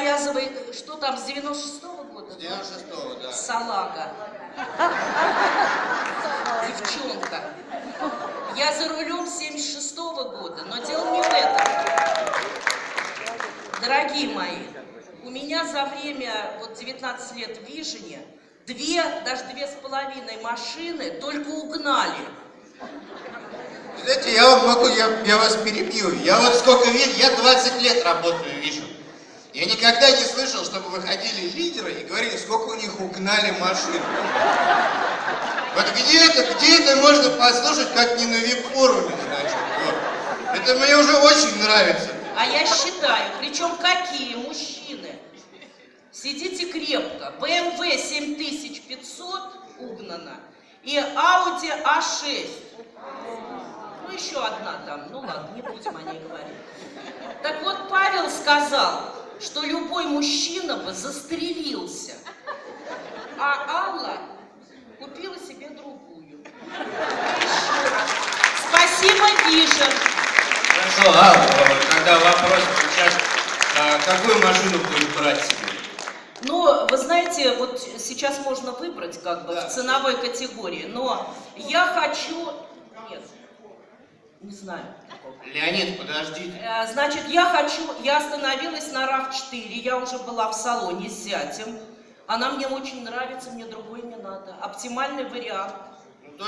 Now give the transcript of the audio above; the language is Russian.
завязывай, что там, с 96-го года? 96-го, да. Салага. Девчонка. Я за рулем с 76-го года, но дело не в этом. Дорогие мои, у меня за время вот 19 лет в Вижене две, даже две с половиной машины только угнали. Знаете, я вам могу, я, я вас перебью. Я вот сколько видел, я 20 лет работаю, вижу. Я никогда не слышал, чтобы выходили лидеры и говорили, сколько у них угнали машин. Вот где это, где это можно послушать, как не на вип-форуме, значит, вот. Это мне уже очень нравится. А я считаю, причем какие мужчины? Сидите крепко. BMW 7500 угнана и Audi A6. Ну, еще одна там. Ну ладно, не будем о ней говорить. Так вот, Павел сказал, что любой мужчина бы застрелился. А Алла купила себе другую. Спасибо, Вижен. Хорошо, Алла, тогда вопрос сейчас, а какую машину будешь брать себе? Но, вы знаете, вот сейчас можно выбрать как бы Да. в ценовой категории, но я хочу... Нет, не знаю. Леонид, подождите. Э, Значит, я хочу... Я остановилась на RAV4, я уже была в салоне с зятем. Она мне очень нравится, мне другой не надо. Оптимальный вариант.